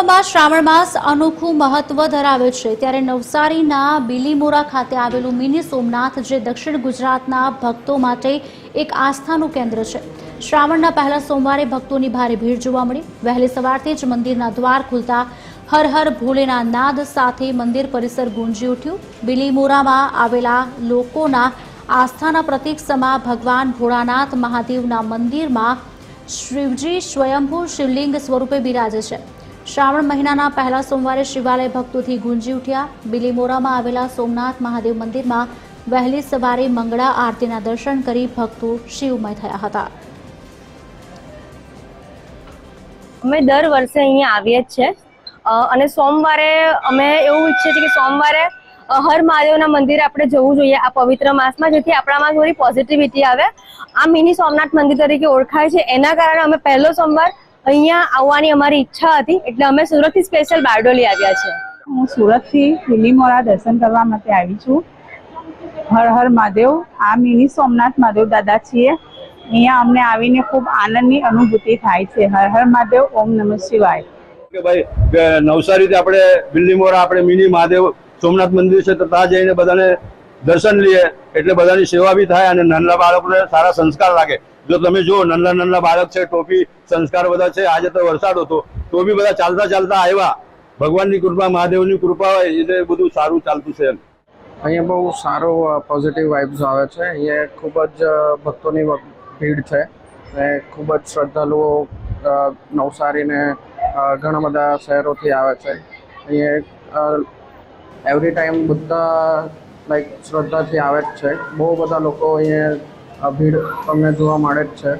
કુટુંબમાં શ્રાવણ માસ અનોખું મહત્વ ધરાવે છે. ત્યારે નવસારીના બિલીમોરા ખાતે આવેલું મિની સોમનાથ, જે દક્ષિણ ગુજરાતના ભક્તો માટે એક આસ્થાનું કેન્દ્ર છે. શ્રાવણના પહેલા સોમવારે ભક્તોની ભારે ભીડ જોવા મળી. વહેલી સવારથી જ મંદિરના દ્વાર ખુલતા હર હર ભોલેના નાદ સાથે મંદિર પરિસર ગુંજી ઉઠ્યું. બિલીમોરામાં આવેલા લોકોના આસ્થાના પ્રતીક સમા ભગવાન ભોળાનાથ મહાદેવના મંદિરમાં શિવજી સ્વયંભૂ શિવલિંગ સ્વરૂપે બિરાજે છે. શ્રાવણ મહિનાના પહેલા સોમવારે શિવાલય ભક્તોથી ગુંજી ઉઠ્યા. બિલીમોરામાં આવેલા સોમનાથ મહાદેવ મંદિરમાં વહેલી સવારે મંગળા આરતીના દર્શન કરી ભક્તો શિવમય થયા હતા. અમે દર વર્ષે અહીંયા આવીએ જ છે અને સોમવારે અમે એવું ઈચ્છીએ છીએ કે સોમવારે હર મહાદેવના મંદિરે આપણે જવું જોઈએ આ પવિત્ર માસમાં, જેથી આપણામાં થોડી પોઝિટિવિટી આવે. આ મિની સોમનાથ મંદિર તરીકે ઓળખાય છે. એના કારણે અમે પહેલો સોમવાર અહીંયા આવવાની અમારી ઈચ્છા હતી એટલે અમે સુરતથી સ્પેશિયલ બારડોલી આવ્યા છે. હું સુરતથી લીલીમોરા દર્શન કરવા માટે આવી છું. હર હર મહાદેવ આ મિની સોમનાથ મહાદેવ દાદા છીએ. અહીંયા અમને આવીને ખૂબ આનંદની અનુભૂતિ થાય છે. હર હર મહાદેવ ઓમ નમઃ શિવાય. કે ભાઈ નવસારીથી આપણે બિલ્ડીમોરા આપણે મિની મહાદેવ સોમનાથ મંદિર છે તો ત્યાં જઈને બધાને દર્શન લઈએ એટલે બધાની સેવા બી થાય અને નાના બાળકોને સારા સંસ્કાર લાગે. જો તમે જુઓ, નાના નાના બાળક છે, ટોપી, સંસ્કાર બધા છે, આજે તો વરસાદ હતો, તો બી બધા ચાલતા ચાલતા આવ્યા. ભગવાનની કૃપા મહાદેવની કૃપા હોય, એટલે બધું સારું ચાલતું છે અહીંયા બહુ સારો પોઝિટિવ વાઇબ્સ આવે છે. અહીંયા ખૂબ જ ભક્તોની ભીડ છે. અને ખૂબ જ શ્રદ્ધાળુઓ નવસારીને ઘણા બધા શહેરોથી આવે છે. અહીંયા એવરી ટાઈમ બધા લાઈક શ્રદ્ધાથી આવે જ છે. બહુ બધા લોકો અહીંયા અ, ભીડ તમને જોવા મળે જ છે.